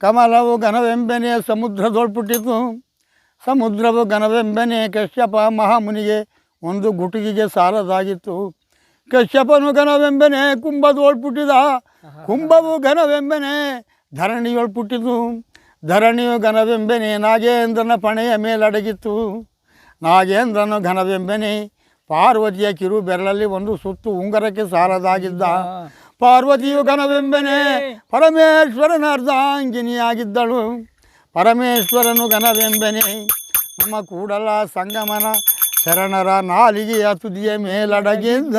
ಕಮಲವು ಕಮಲವು ಸಮುದ್ರ ಸಮುದ್ರದೊಳ್ಪುಟ್ಟಿತು. ಸಮುದ್ರವು ಘನವೆಂಬೆನೆ ಕಶ್ಯಪ ಮಹಾಮುನಿಗೆ ಒಂದು ಗುಟಿಗೆಗೆ ಸಾಲದಾಗಿತ್ತು. ಕಶ್ಯಪನು ಘನವೆಂಬೆನೆ ಕುಂಭದೊಳ್ಪುಟ್ಟಿದ. ಕುಂಭವು ಘನವೆಂಬೆನೆ ಧರಣಿಯೊಳ್ಪುಟ್ಟಿತು. ಧರಣಿಯು ಘನವೆಂಬೆನೆ ನಾಗೇಂದ್ರನ ಪಣೆಯ ಮೇಲಡಗಿತ್ತು. ನಾಗೇಂದ್ರನು ಘನವೆಂಬೆನೆ ಪಾರ್ವತಿಯ ಕಿರು ಬೆರಳಲ್ಲಿ ಒಂದು ಸುತ್ತು ಉಂಗರಕ್ಕೆ ಸಾಲದಾಗಿದ್ದ. ಪಾರ್ವತಿಯು ಘನವೆಂಬನೆ ಪರಮೇಶ್ವರನ ಅರ್ಧಾಂಗಿನಿಯಾಗಿದ್ದಳು ಪರಮೇಶ್ವರನು ಘನವೆಂಬನೆ. ನಮ್ಮ ಕೂಡಲ ಸಂಗಮನ ಶರಣರ ನಾಲಿಗೆಯ ತುದಿಯ ಮೇಲಡಗಿದ್ದ.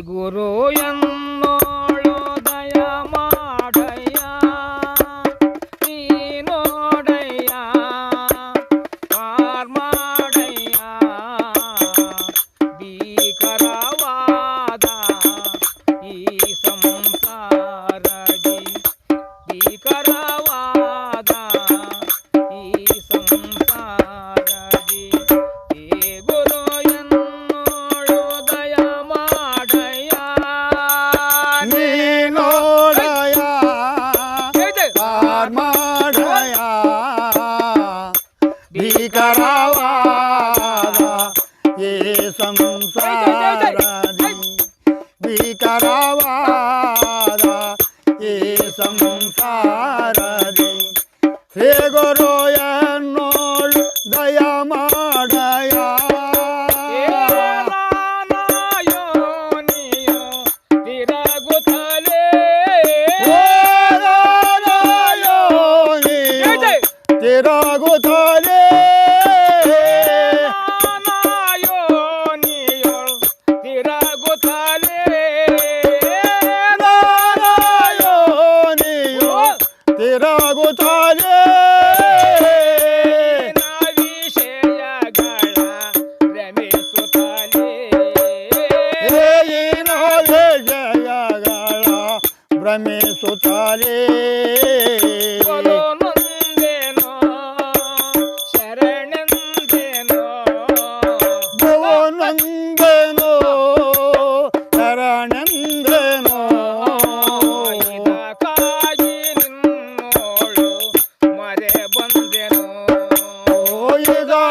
ಗುರು 一生死。对对对。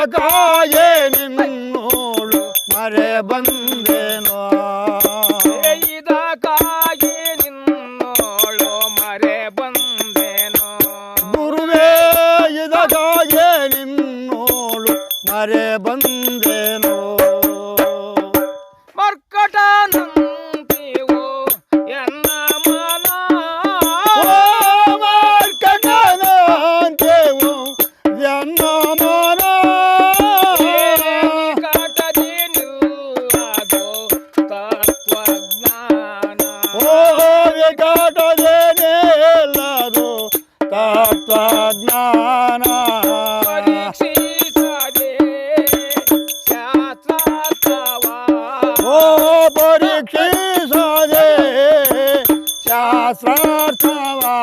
కాయే నిన్ను. श्रार्थवा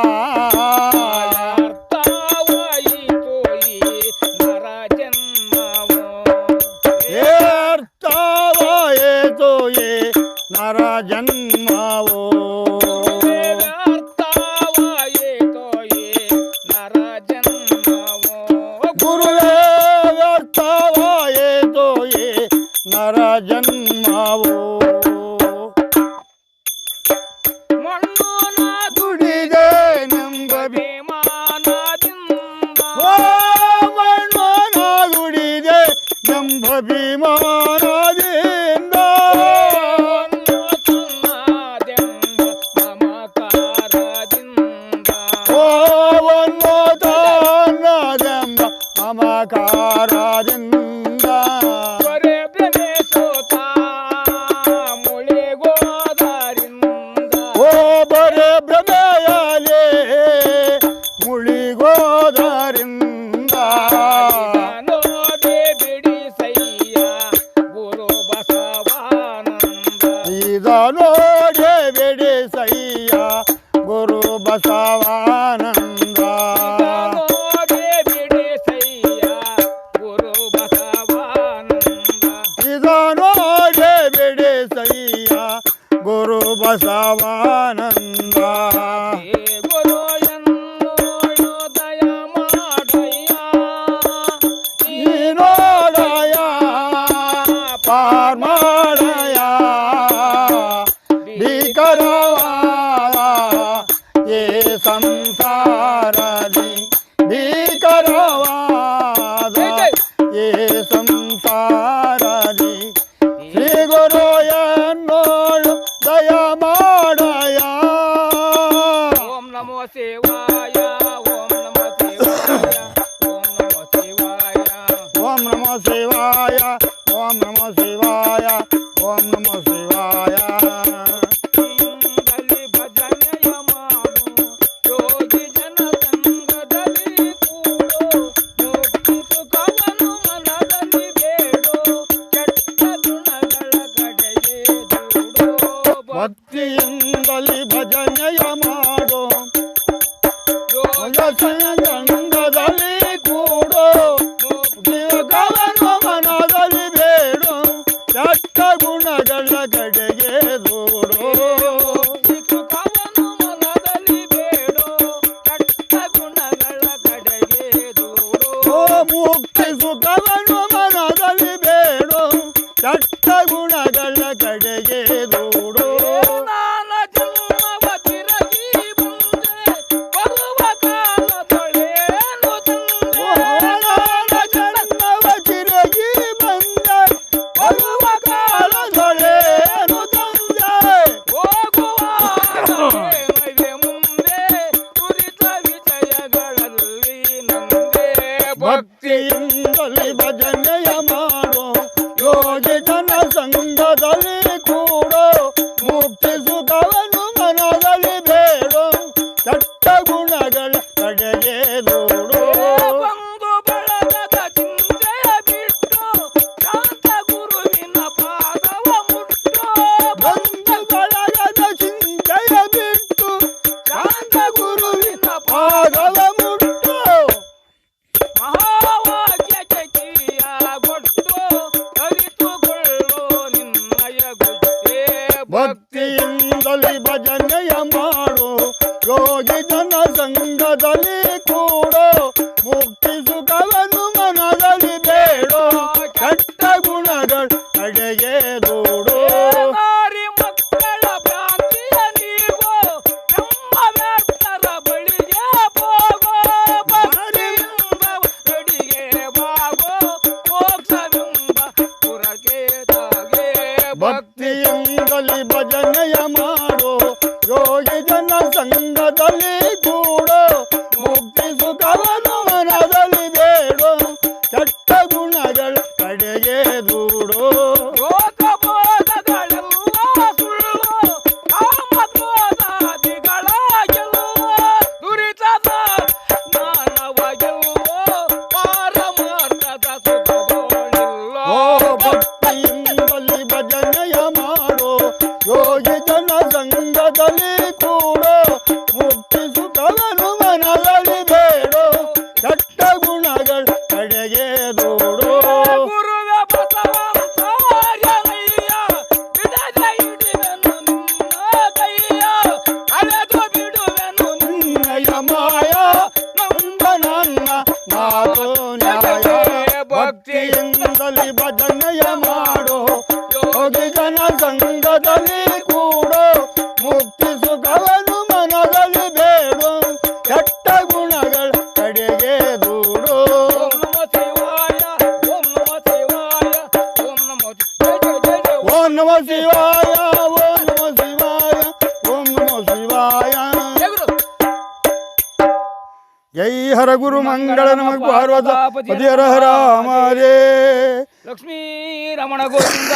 ভাবি ಸೈದಾನೋ ಬೇಡಿ ಸೈ రాది భీకరవాద ఏ సంసారది శ్రీ గురు ఎన్నోడు దయమాడయా. ఓం నమో శివాయ ఓం నమో శివాయ ఓం నమో శివాయ. ఓం నమో శివాయ. ಭಕ್ತಿಯಿಂದಲಿ ಭಜನೆಯ பக்தியும் ಮನದಲ್ಲಿ ಕೂಡೋ ಮುಕ್ತಿ ಮನದಲ್ಲಿ ಬೇಡೋ ಕೆಟ್ಟ ಗುಣಗಳು ಕಡೆಗೆ ದೂಡೋ ಭಕ್ತಿಯಿಂದಲಿ ಭಜನೆಯ ಮಾಡೋ ಯೋಗಿದ ಸಾಧನೆಯ ಮಾಡೋ ಯೋಗಿ ಜನ ಸಂಘದಲ್ಲಿ ಕೂಡೋ ಮುಕ್ತಿ ಸುಖವನ್ನು ಮನದಲ್ಲಿ ಬೇಡೋ ಕೆಟ್ಟ ಗುಣಗಳ ಕಡೆಗೆ ದೂಡೋ ಓ ನಮ ಶಿವಾಯ ಓ జై హర గురు మంగళ నమకు పార్వత పతి హర హర మారే లక్ష్మీ రమణ గోవింద